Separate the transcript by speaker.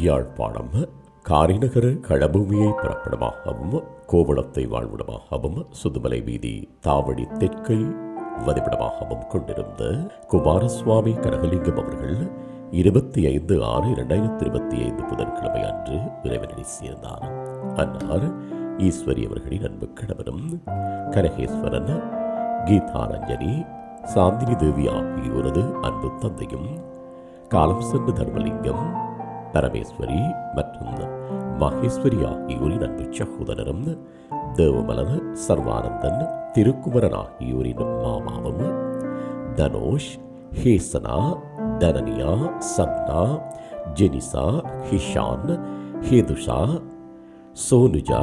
Speaker 1: யாழ்ப்பாணம் காரிநகர களபூமியை பிறப்பிடமாகவும் கோவளத்தை வாழ்விடமாகவும் சுதுமலை வீதி தாவடி தெற்கை வதிவிடமாகவும் கொண்டிருந்த குமாரசுவாமி கனகலிங்கம் அவர்கள் இருபத்தி ஐந்து ஆறு இரண்டாயிரத்தி இருபத்தி ஐந்து புதன்கிழமை அன்று இறைவனடி சேர்ந்தார். அன்னார் ஈஸ்வரி அவர்களின் அன்பு கணவரும் கனகேஸ்வரன் கீதாரஞ்சனி சாந்தினி தேவி ஆகியோரது அன்பு தந்தையும் காலம் சென்று தர்மலிங்கம் பரமேஸ்வரி மற்றும் மகேஸ்வரி ஆகியோரின் அன்பு சகோதரரும் தேவமலர் சர்வானந்தன் திருக்குமரன் ஆகியோரின் மாமாவும் தனோஷ் ஹேசனா தனனியா சப்னா ஜெனிசா ஹிஷான் ஹேதுஷா சோனுஜா